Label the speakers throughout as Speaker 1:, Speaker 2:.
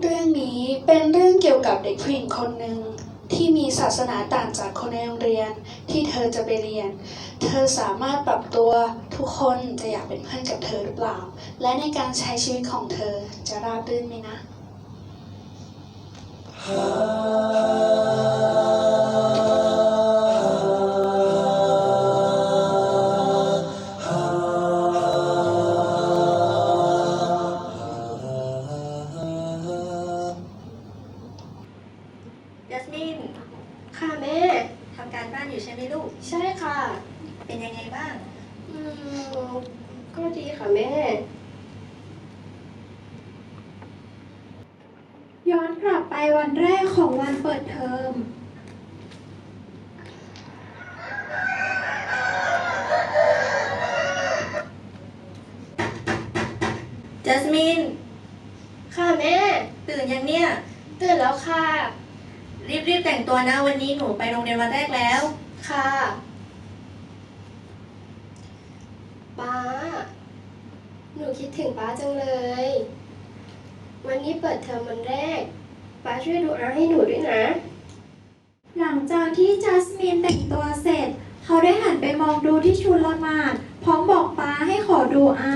Speaker 1: เรื่องนี้เป็นเรื่องเกี่ยวกับเด็กผู้หญิงคนหนึ่งที่มีศาสนาต่างจากคนในโรงเรียนที่เธอจะไปเรียน เธอสามารถปรับตัวทุกคนจะอยากเป็นเพื่อนกับเธอหรือเปล่า และในการใช้ชีวิตของเธอจะราบรื่นไหมนะ
Speaker 2: จั จัสมิน
Speaker 3: ค่ะแม่
Speaker 2: ตื่นยังเนี่ย
Speaker 3: ตื่นแล้วค่ะ
Speaker 2: รีบๆแต่งตัวนะวันนี้หนูไปโรงเรียนวันแรกแล้ว
Speaker 3: ค่ะป้า หนูคิดถึงป้าจังเลย วันนี้เปิดเทอมวันแรก ป้าช่วยดูอาให้หนูด้วยนะ
Speaker 4: หลังจากที่จัสมินแต่งตัวเสร็จ เขาได้หันไปมองดูที่ชุลมาดพร้อมบอกป้าให้ขอดูอา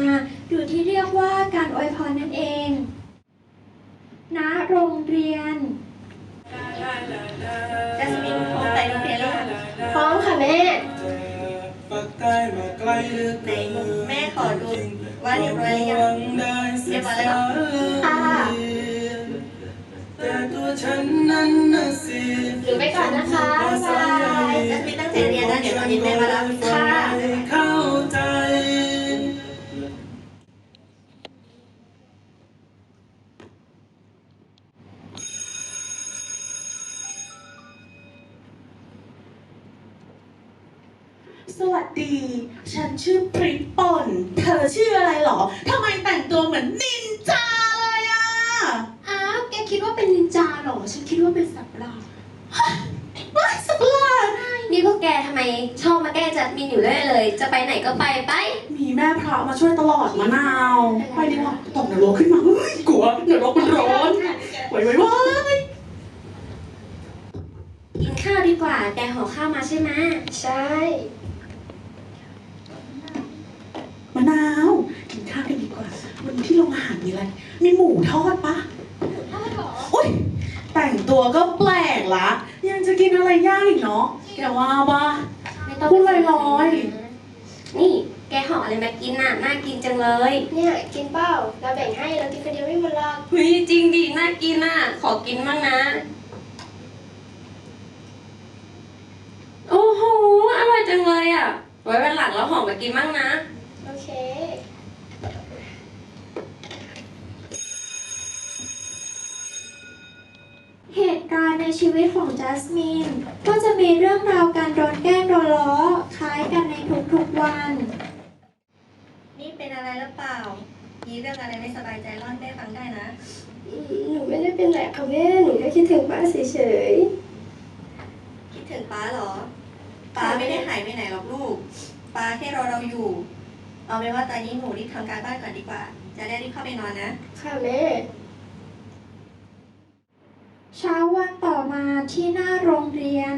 Speaker 4: หรือที่เรียกว่าการอวยพรนั่นเอง ณ โรงเรียน
Speaker 2: จัสมินพร้อมไปโรงเรียนแล้วยัง
Speaker 3: พร้อมค่ะแม่
Speaker 5: ปากใต้มาไกลเหลือ
Speaker 2: ไหน
Speaker 5: เกิน
Speaker 2: แม่ขอดูว่าเรียบร้อยหรือยังเรียบร้อยแล้ว
Speaker 3: ค่ะ
Speaker 5: แต่ตัวฉันนั้นน่ะสิ
Speaker 3: หนูไปก่อนนะคะ
Speaker 6: ฉัน
Speaker 4: คิดว่าเป็นสัตว์ประหลาด
Speaker 6: ว้ายสักลาด
Speaker 3: นี่พวกแกทำไมชอบมาแกล้งจัดมินอยู่เรื่อยเลย จะไปไหนก็ไปไป
Speaker 6: มีแม่พระมาช่วยตลอดมะนาว ไปดีกว่าตกนรกขึ้นมาเฮ้ยกลัวนรกมันร้อนไว้ไว้ไว้
Speaker 3: กินข้าวดีกว่า แกห่อข้าวมาใช่ไหมใช่
Speaker 6: มะนาว กินข้าวกันดีกว่า วันนี้ที่โรงอาหารมีอะไร มีหมูทอดปะอุ้ยแต่งตัว ก็แปลกละ ยังจะกินอะไรย่างอีกเนาะแกว่าปะ
Speaker 3: ไม่ต้อง
Speaker 6: พูดลอย
Speaker 3: นี่ แกห่ออะไรมากินน่ะ น่ากินจังเลย เนี่ยกินเปล่าเราแบ่งให้เรากินคนเดียวไม่หมดหรอก
Speaker 7: เฮ้ยจริงดิ น่ากินอะ ขอกินบ้างนะ โอ้โห อร่อยจังเลยอะ ไว้วันหลังเราหอมมากินบ้างนะ
Speaker 3: โอเค
Speaker 4: เหตุการณ์ใน ชีวิตของจัสมินก็จะมีเรื่องราวการโดนแกล้งโดนล้อคล้ายกันในทุกๆวัน
Speaker 2: นี่เป็นอะไรหรือเปล่า มีเรื่องอะไรไม่สบายใจเล่าให้แม่ฟังได้นะ
Speaker 3: อืมหนูไม่ได้เป็นไรค่ะแม่หนูแค่คิดถึงป้าเฉย
Speaker 2: คิดถึงป้าเหรอ ป้าไม่ได้หายไปไหนหรอกลูก ป้าแค่รอเราอยู่ เอาเป็นว่าตอนนี้หนูรีบทำการบ้านก่อนดีกว่า จะได้รีบเข้าไปนอนนะ
Speaker 3: ๆค่ะแม่
Speaker 4: เช้าวันต่อมาที่หน้าโรงเรียน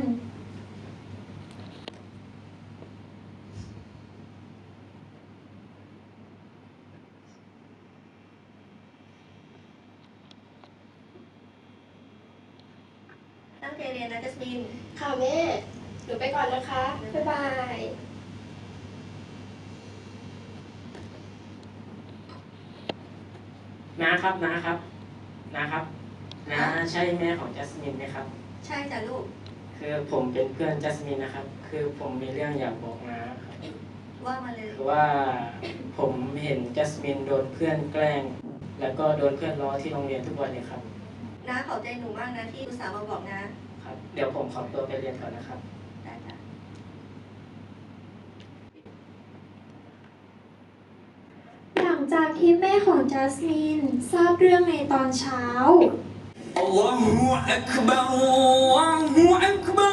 Speaker 2: ตั้งใจเรียนนะจัสมิน
Speaker 3: ค่ะแม่หนูไปก่อนนะคะ บ๊ายบาย
Speaker 8: นะครับนะครับนะครับ น้าใช่แม่ของจัสมินไหมครับ
Speaker 2: ใช่จ้ะลูก
Speaker 8: คือผมเป็นเพื่อนจัสมินนะครับ คือผมมีเรื่องอยากบอกน้าครับ
Speaker 2: ว่ามาเลย
Speaker 8: คือว่าผมเห็นจัสมินโดนเพื่อนแกล้ง แล้วก็โดนเพื่อนล้อที่โรงเรียนทุกวันเลยครับ
Speaker 2: น้าขอบใจหนูมากนะที่อุตส่าห์มาบอกนะครับ
Speaker 8: เดี๋ยวผมขอตัวไปเรียนก่อนนะครับ
Speaker 2: ได้จ้ะ
Speaker 4: หลังจากที่แม่ของจัสมินทราบเรื่องในตอนเช้า
Speaker 5: الله أكبر الله أكبر.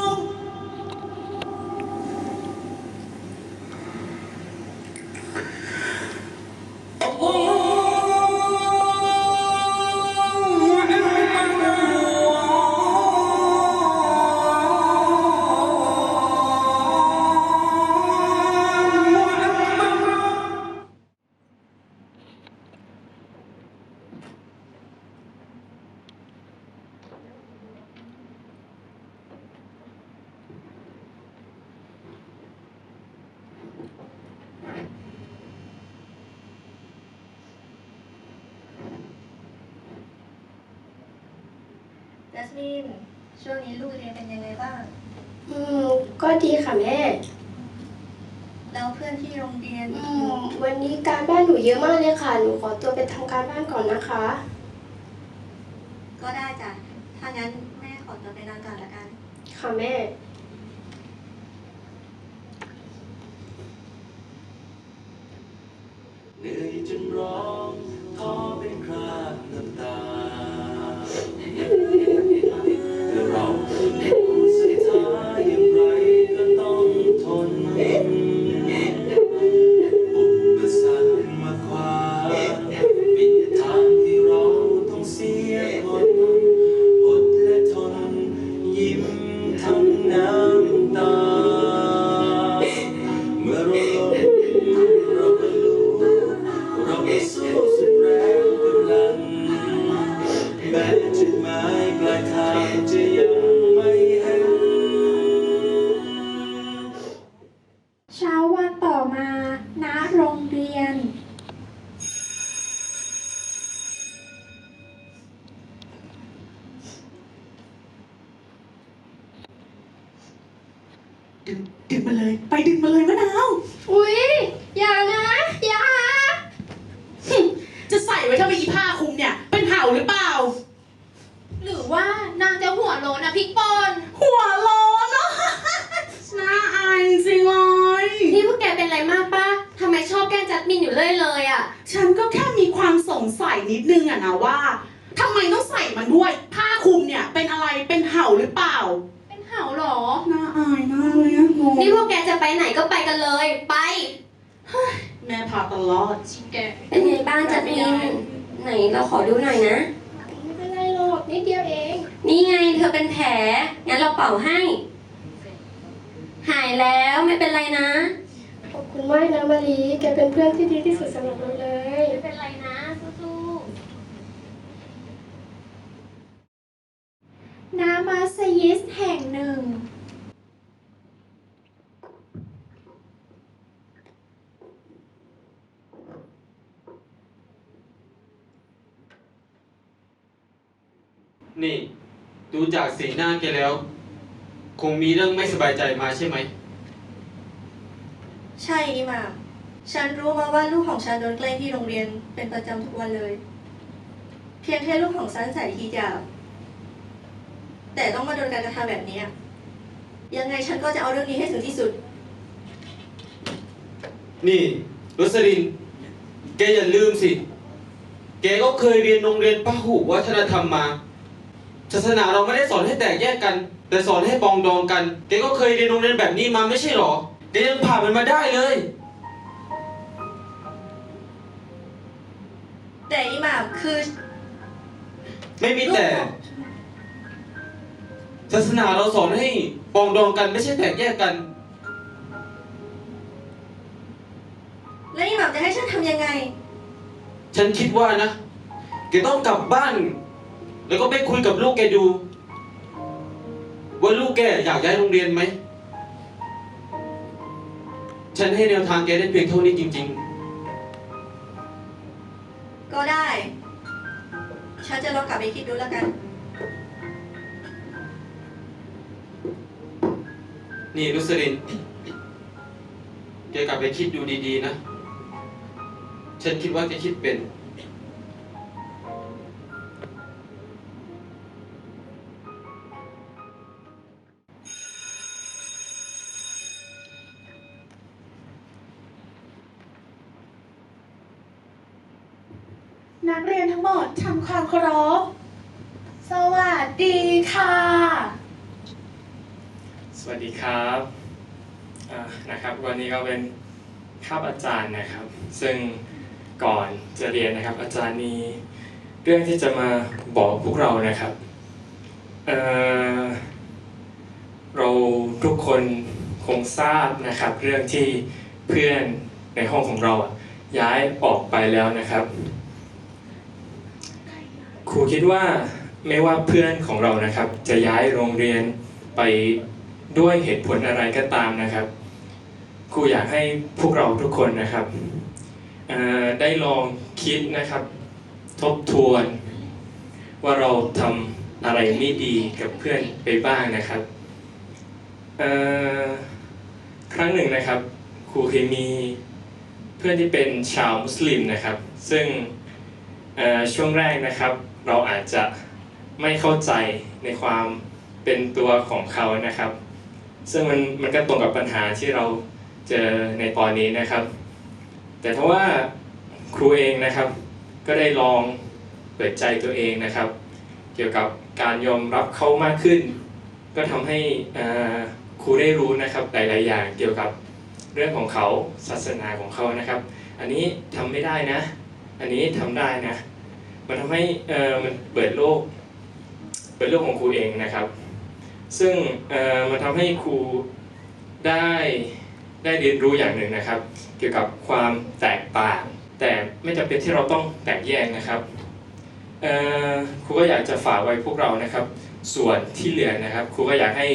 Speaker 2: จัสมินช่วงนี้ลูกเรียนเป็นยังไงบ้าง
Speaker 3: อืม ก็ดีค่ะแม่
Speaker 2: แล้วเพื่อนที่โรงเรียน
Speaker 3: อืม วันนี้การบ้านหนูเยอะมากเลยค่ะ หนูขอตัวไปทำการบ้านก่อนนะคะ
Speaker 2: ก็ได้จ้ะ ถ้างั้นแม่ขอตัวไปนอนก่อนละกัน
Speaker 3: ค่ะแม่
Speaker 5: เหนื่อยจนร้อง
Speaker 7: ไปไหนก็ไปกันเลย ไป
Speaker 6: แม่พาตลอด
Speaker 7: เป็นไงบ้างจัสมินไหนเราขอดูหน่อยนะ
Speaker 3: ไม่เป็นไรหรอกนิดเดียวเอง
Speaker 7: นี่ไงเธอเป็นแผล งั้นเราเป่าให้ หายแล้วไม่เป็นไรนะ
Speaker 3: ขอบคุณมากนะมารีแกเป็นเพื่อนที่ดีที่สุดสำหรับเราเลย
Speaker 7: ไม่เป็นไรนะสู้ๆ
Speaker 4: นามาสยิสแห่งหนึ่ง
Speaker 9: นี่ ดูจากสีหน้าแกแล้ว คงมีเรื่องไม่สบายใจมาใช่ไหม
Speaker 2: ใช่อิหมามฉันรู้มาว่าลูกของฉันโดนแกล้งที่โรงเรียนเป็นประจำทุกวันเลย เพียงแค่ลูกของฉันใส่ฮีญาบแต่ต้องมาโดนการกระทำแบบนี้อะยังไงฉันก็จะเอาเรื่องนี้ให้ถึงที่สุด
Speaker 9: นี่รสลิน แกอย่าลืมสิ แกก็เคยเรียนโรงเรียนพหุวัฒนธรรมมา ศาสนาเราไม่ได้สอนให้แตกแยกกัน แต่สอนให้ปรองดองกันแกก็เคยเรียนโรงเรียนแบบนี้มาไม่ใช่หรอแกยังผ่านมันมาได้เลย
Speaker 2: แต่อิหมามคือ
Speaker 9: ไม่มีแต่ ศาสนาเราสอนให้ปรองดองกันไม่ใช่แตกแยกกัน
Speaker 2: แล้วอิหมามจะให้ฉันทำยังไง
Speaker 9: ฉันคิดว่านะแกต้องกลับบ้าน แล้วก็ไปคุยกับลูกแกดู ว่าลูกแกอยากย้ายโรงเรียนไหม ฉันให้แนวทางแกได้เพียงเท่านี้จริง
Speaker 2: ก็ได้ ฉันจะลองกลับไปคิดดูแล้วกัน
Speaker 9: ๆนี่รุสลิน แกกลับไปคิดดูดีๆนะ ฉันคิดว่าแกคิดเป็น
Speaker 6: นักเรียนทั้งหมดทำความเคารพ สวัสดีค่ะ
Speaker 10: สวัสดีครับอ่านะครับ วันนี้ก็เป็นคาบอาจารย์นะครับ ซึ่งก่อนจะเรียนนะครับ อาจารย์มีเรื่องที่จะมาบอกพวกเรานะครับเอ่อเราทุกคนคงทราบนะครับ เรื่องที่เพื่อนในห้องของเราอะย้ายออกไปแล้วนะครับ ครูคิดว่าไม่ว่าเพื่อนของเรานะครับ จะย้ายโรงเรียนไปด้วยเหตุผลอะไรก็ตามนะครับ ครูอยากให้พวกเราทุกคนนะครับได้ลองคิดนะครับ ทบทวน ว่าเราทำอะไรไม่ดีกับเพื่อนไปบ้างนะครับครั้งหนึ่งนะครับครูเคยมีเพื่อนที่เป็นชาวมุสลิมนะครับ ซึ่งช่วงแรกนะครับ เราอาจจะไม่เข้าใจในความเป็นตัวของเขานะครับ ซึ่งมันมันก็ตรงกับปัญหาที่เราเจอในตอนนี้นะครับ แต่ถ้าว่าครูเองนะครับ ก็ได้ลองเปิดใจตัวเองนะครับ เกี่ยวกับการยอมรับเขามากขึ้น ก็ทำให้ครูได้รู้นะครับหลาย ๆ อย่างเกี่ยวกับเรื่องของเขาศาสนาของเขานะครับ อันนี้ทำไม่ได้นะ อันนี้ทำได้นะ มันทำให้เอ่อมันเปิดโลก เปิดโลกของครูเองนะครับ ซึ่งเอ่อมันทำให้ครูได้ได้เรียนรู้อย่างหนึ่งนะครับ เกี่ยวกับความแตกต่าง แต่ไม่จำเป็นที่เราต้องแตกแยกนะครับครูก็อยากจะฝากไว้พวกเรานะครับ ส่วนที่เหลือนะครับครูก็อยากให้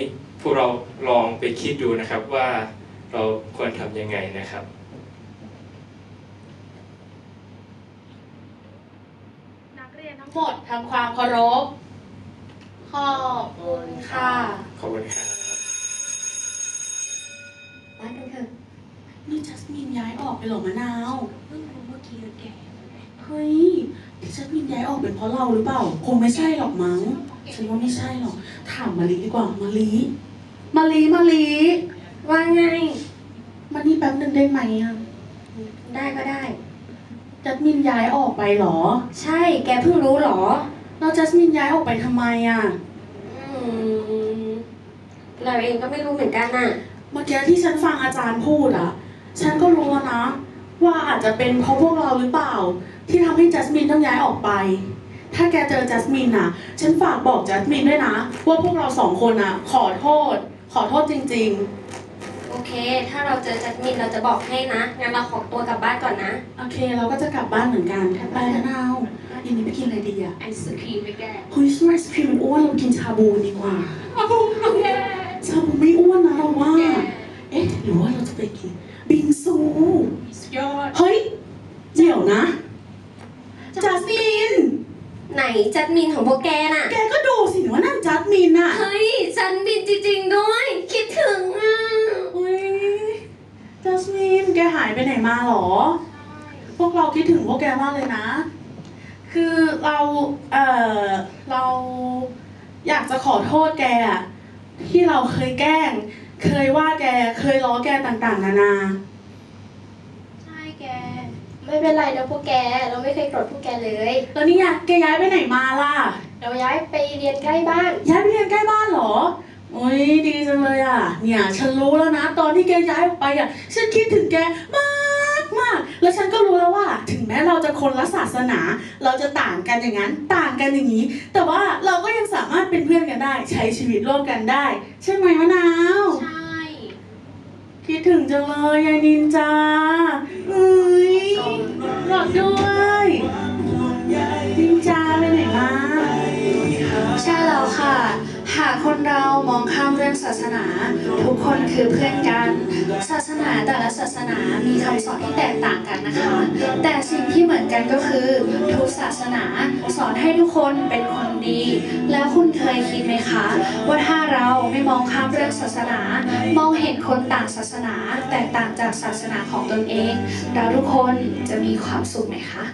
Speaker 10: พวกเราลองไปคิดดูนะครับว่าเราควรทำยังไงนะครับ
Speaker 6: นักเรียนทั้ง หมดทำความเคารพ ขอบคุณค่ะ
Speaker 10: ขอบคุณครับ
Speaker 7: บ้านกันเถอะ
Speaker 6: นี่จัสมินย้ายออกไปเหรอมะนาว
Speaker 7: เพิ่งรู้เมื่อกี้เลยแก
Speaker 6: เฮ้ยที่จัสมินย้ายออกเป็นเพราะเราหรือเปล่า คงไม่ใช่หรอกมั้ง ฉันว่าไม่ใช่หรอก ถามมาลีดีกว่ามาลีมาลีมาลี
Speaker 7: ว่าไง
Speaker 6: มานี่แป๊บหนึ่งได้ไหมอะ
Speaker 7: ได้ก็ได้
Speaker 6: จัสมินย้ายออกไปเหรอ
Speaker 7: ใช่ แกเพิ่งรู้เหรอ
Speaker 6: แล้วจัสมินย้ายออกไปทำไมอะ
Speaker 7: อืมเราเองก็ไม่รู้เหมือนกันน่ะ
Speaker 6: เมื่อกี้ที่ฉันฟังอาจารย์พูดอะ ฉันก็รู้แล้วนะ ว่าอาจจะเป็นเพราะพวกเราหรือเปล่า ที่ทำให้จัสมินต้องย้ายออกไป ถ้าแกเจอจัสมินอะ ฉันฝากบอกจัสมินด้วยนะ ว่าพวกเราสองคนอะ ขอโทษ ขอโทษจริง
Speaker 7: โอ เค ถ้าเราเจอจัดมินเราจะบอกให้นะ งั้นเราขอตัวกลับบ้านก่อนนะ
Speaker 6: ๆโอเค เราก็จะกลับบ้านเหมือนกันไปนะนาวยินดีไปกินอะไรดีอะ
Speaker 7: ไอศครีมไปแก
Speaker 6: เฮ้ยไอศครีมมันอ้วนเรากินชาบูดีกว่าชาบูไม่อ้วนนะเราว่า เอ๊ะหรือว่าเราจะไปกิน บิงซู
Speaker 7: ยอด
Speaker 6: เฮ้ยเดี๋ยวนะ จัสมิน
Speaker 7: ไหนจัดมินของพวกแกน่ะ
Speaker 6: แกก็ดูสิว่านั่นจัสมินน่ะ
Speaker 7: เฮ้ยจันบินจริงๆด้วย คิดถึงอะ
Speaker 6: อุ้ยจัสมิน แก หายไปไหนมาหรอ พวกเราคิดถึงพวกแกมากเลยนะ คือเราเออเราอยากจะขอโทษแกอะที่เราเคยแกล้ง เคยว่าแกเคยล้อแกต่างๆ นานา
Speaker 3: ใช่แก ไม่เป็นไรนะพวกแก เราไม่เคยโกรธพวกแกเลย
Speaker 6: แล้วนี่อะแกย้ายไปไหนมาล่ะ
Speaker 3: เราย้ายไปเรียนใกล้บ้าน
Speaker 6: ย้ายไปเรียนใกล้บ้านเหรอ โอ้ยดีจังเลยอะ เนี่ย ฉันรู้แล้วนะ ตอนที่แกย้ายออกไปอะ ฉันคิดถึงแกมากมาก แล้วฉันก็รู้แล้วว่า ถึงแม้เราจะคนละศาสนา เราจะต่างกันอย่างนั้น ต่างกันอย่างนี้ แต่ว่าเราก็ยังสามารถเป็นเพื่อนกันได้ ใช้ชีวิตร่วมกันได้ ใช่ไหมมะนาว
Speaker 7: ใช่
Speaker 6: คิดถึงจังเลยยายนินจาเอ้ยหลอดด้วยา
Speaker 1: กคนเรามองข้ามเรื่องศาสนา ทุกคนคือเพื่อนกัน ศาสนาแต่ละศาสนามีคำสอนที่แตกต่างกันนะคะ แต่สิ่งที่เหมือนกันก็คือ ทุกศาสนาสอนให้ทุกคนเป็นคนดี แล้วคุณเคยคิดไหมคะ ว่าถ้าเราไม่มองข้ามเรื่องศาสนา มองเห็นคนต่างศาสนา แตกต่างจากศาสนาของตนเอง เราทุกคนจะมีความสุขไหมคะ